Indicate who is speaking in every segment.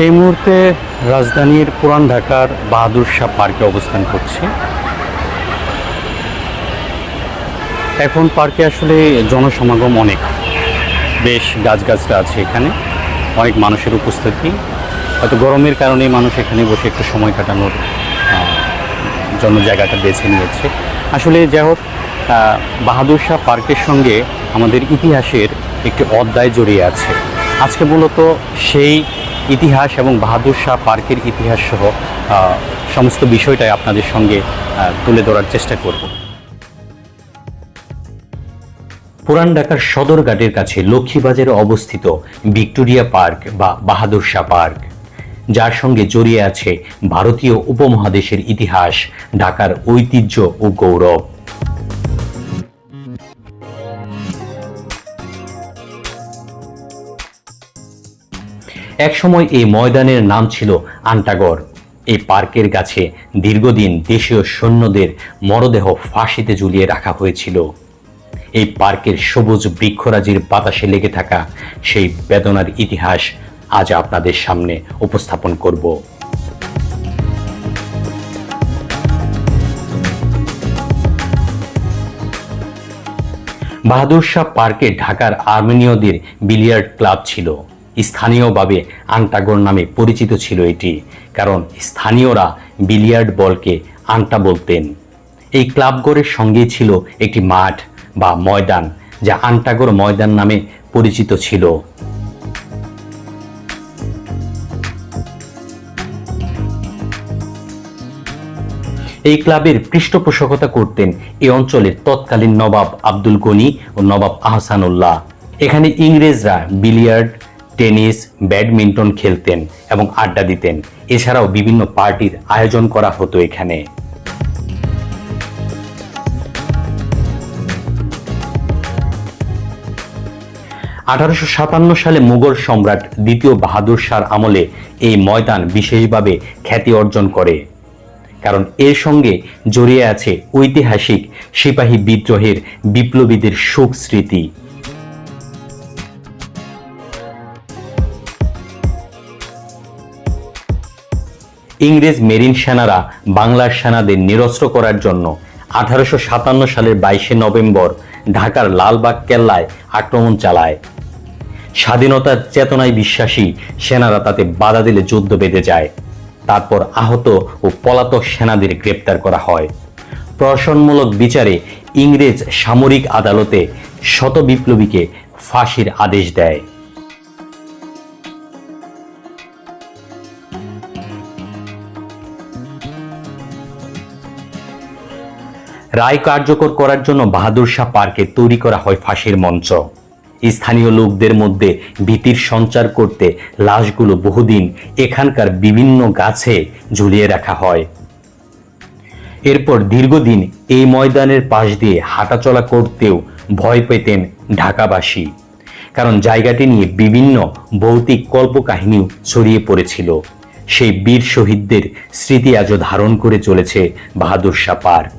Speaker 1: এই মুহূর্তে রাজধানীর পুরান ঢাকার বাহাদুর শাহ পার্কে অবস্থান করছি। এখন পার্কে আসলে জনসমাগম অনেক। বেশ গাছগাছরা আছে এখানে, অনেক মানুষের উপস্থিতি। হয়তো গরমের কারণে মানুষ এখানে বসে একটু সময় কাটানোর জন্য জায়গাটা বেছে নিয়েছে। আসলে যাই হোক বাহাদুর শাহ পার্কের সঙ্গে আমাদের ইতিহাসের একটি অধ্যায় জড়িয়ে আছে। আজকে মূলত সেই ইতিহাস এবং বাহাদুর শাহ পার্কের ইতিহাস সহ সমস্ত বিষয়টাই আপনাদের সঙ্গে তুলে ধরার চেষ্টা করব। পুরান ঢাকার সদরঘাটের কাছে লক্ষ্মীবাজারে অবস্থিত ভিক্টোরিয়া পার্ক বা বাহাদুর শাহ পার্ক। যার সঙ্গে জড়িয়ে আছে ভারতীয় উপমহাদেশের ইতিহাস, ঢাকার ঐতিহ্য ও গৌরব। একসময় এই ময়দানের নাম ছিল আন্টাগড়। এই পার্কের কাছে দীর্ঘদিন দেশীয় সৈন্যদের মরদেহ ফাঁসিতে ঝুলিয়ে রাখা হয়েছিল। এই পার্কের সবুজ বৃক্ষরাজির বাতাসে লেগে থাকা সেই বেদনার ইতিহাস আজ আপনাদের সামনে উপস্থাপন করব। বাহাদুর শাহ পার্কে ঢাকার আর্মেনীয়দের বিলিয়ার্ড ক্লাব ছিল। স্থানীয়ভাবে আন্টাগর নামে পরিচিত ছিল এটি, কারণ স্থানীয়রা বিলিয়ার্ড বলকে আন্টা বলতেন। এই ক্লাবগড়ের সঙ্গেই ছিল একটি মাঠ বা ময়দান, যা আন্টাগর ময়দান নামে পরিচিত ছিল। এই ক্লাবের পৃষ্ঠপোষকতা করতেন এই অঞ্চলের তৎকালীন নবাব আব্দুল গনি ও নবাব আহসানুল্লাহ। এখানে ইংরেজরা বিলিয়ার্ড টেনিস, ব্যাডমিন্টন খেলতেন এবং আড্ডা দিতেন। এছাড়াও বিভিন্ন পার্টির আয়োজন করা হতো এখানে। আঠারোশো সাতান্ন সালে মুঘল সম্রাট দ্বিতীয় বাহাদুর শাহর আমলে এই ময়দান বিশেষভাবে খ্যাতি অর্জন করে। কারণ এর সঙ্গে জড়িয়ে আছে ঐতিহাসিক সিপাহী বিদ্রোহের বিপ্লবীদের শোক স্মৃতি। ইংরেজ মেরিন সেনারা বাংলার সেনাদের নিরস্ত্র করার জন্য আঠারোশো সাতান্ন সালের বাইশে নভেম্বর ঢাকার লালবাগ কেল্লায় আক্রমণ চালায়। স্বাধীনতার চেতনায় বিশ্বাসী সেনারা তাতে বাধা দিলে যুদ্ধ বেঁধে যায়। তারপর আহত ও পলাতক সেনাদের গ্রেপ্তার করা হয়। প্রশাসনমূলক বিচারে ইংরেজ সামরিক আদালতে শত বিপ্লবীকে ফাঁসির আদেশ দেয়। রায় কার্যকর করার জন্য বাহাদুর শাহ পার্কে তৈরি করা হয় ফাঁসির মঞ্চ। স্থানীয় লোকদের মধ্যে ভীতির সঞ্চার করতে লাশগুলো বহুদিন এখানকার বিভিন্ন গাছে ঝুলিয়ে রাখা হয়। এরপর দীর্ঘদিন এই ময়দানের পাশ দিয়ে হাঁটাচলা করতেও ভয় পেতেন ঢাকাবাসী, কারণ জায়গাটি নিয়ে বিভিন্ন ভৌতিক কল্পকাহিনীও ছড়িয়ে পড়েছিল। সেই বীর শহীদদের স্মৃতি আজও ধারণ করে চলেছে বাহাদুর শাহ পার্ক।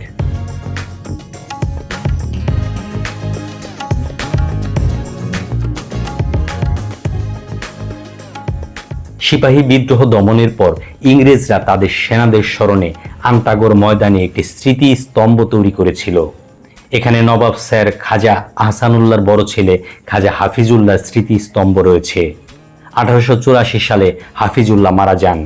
Speaker 1: সিপাহী বিদ্রোহ দমনের পর ইংরেজরা তাদের সেনাদের স্মরণে আন্তাগর ময়দানে একটি স্মৃতি স্তম্ভ তৈরি করেছিল। এখানে নবাব স্যার খাজা আহসানুল্লাহর বড় ছেলে খাজা হাফিজুল্লাহ স্মৃতি স্তম্ভ রয়েছে। আঠারোশো চুরাশি সালে হাফিজুল্লাহ মারা যান।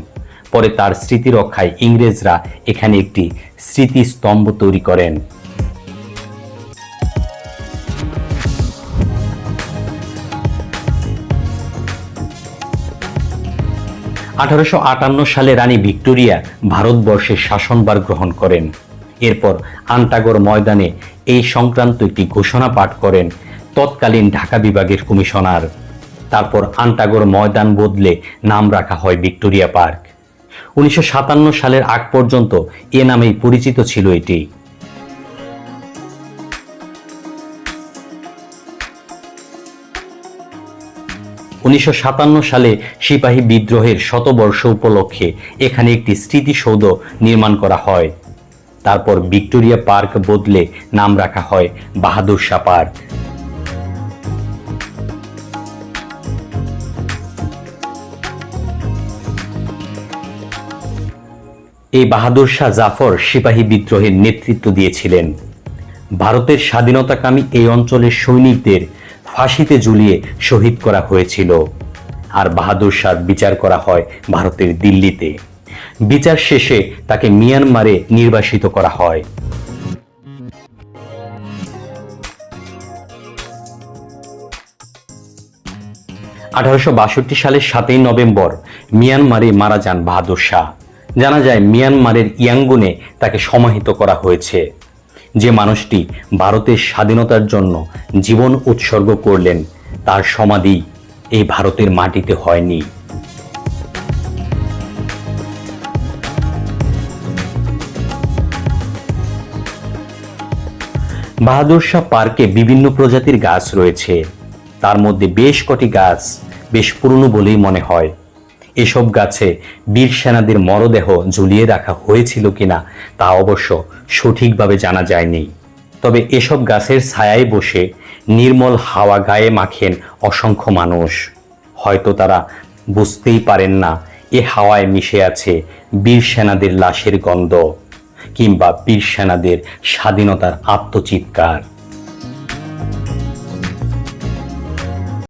Speaker 1: পরে তার স্মৃতি রক্ষায় ইংরেজরা এখানে একটি স্মৃতি স্তম্ভ তৈরি করেন। আঠারোশো আটান্ন সালে রানী ভিক্টোরিয়া ভারতবর্ষের শাসনভার গ্রহণ করেন। এরপর আন্টাগর ময়দানে এই সংক্রান্ত একটি ঘোষণা পাঠ করেন তৎকালীন ঢাকা বিভাগের কমিশনার। তারপর আন্টাগর ময়দান বদলে নাম রাখা হয় ভিক্টোরিয়া পার্ক। উনিশশো সাতান্ন সালের আগ পর্যন্ত এ নামেই পরিচিত ছিল এটি। উনিশশো সাতান্ন সালে সিপাহী বিদ্রোহের শতবর্ষ উপলক্ষে এখানে একটি স্মৃতিসৌধ নির্মাণ করা হয়। তারপর ভিক্টোরিয়া পার্ক বদলে নাম রাখা হয় বাহাদুর শাহ পার্ক। এই বাহাদুর শাহ জাফর সিপাহী বিদ্রোহের নেতৃত্ব দিয়েছিলেন। ভারতের স্বাধীনতাকামী এই অঞ্চলের সৈনিকদের ফাঁসিতে ঝুলিয়ে শহীদ করা হয়েছিল। আর বাহাদুর শাহ বিচার করা হয় ভারতের দিল্লিতে। বিচার শেষে তাকে মিয়ানমারে নির্বাসিত করা হয়। আঠারোশো বাষট্টি সালের সাতই নভেম্বর মিয়ানমারে মারা যান বাহাদুর শাহ। জানা যায়, মিয়ানমারের ইয়াঙ্গুনে তাকে সমাহিত করা হয়েছে। যে মানুষটি ভারতের স্বাধীনতার জন্য জীবন উৎসর্গ করলেন, তার সমাধি এই ভারতের মাটিতে হয়নি। বাহাদুর শাহ পার্কে বিভিন্ন প্রজাতির গাছ রয়েছে। তার মধ্যে বেশ কটি গাছ বেশ পুরনো বলেই মনে হয়। এসব গাছে বীর সেনাদের মরদেহ ঝুলিয়ে রাখা হয়েছিল কিনা তা অবশ্য সঠিকভাবে জানা যায়নি। তবে এসব গাছের ছায়ায় বসে নির্মল হাওয়া গায়ে মাখেন অসংখ্য মানুষ। হয়তো তারা বুঝতেই পারেন না এ হাওয়ায় মিশে আছে বীর সেনাদের লাশের গন্ধ কিংবা বীর সেনাদের স্বাধীনতার আত্মচিৎকার।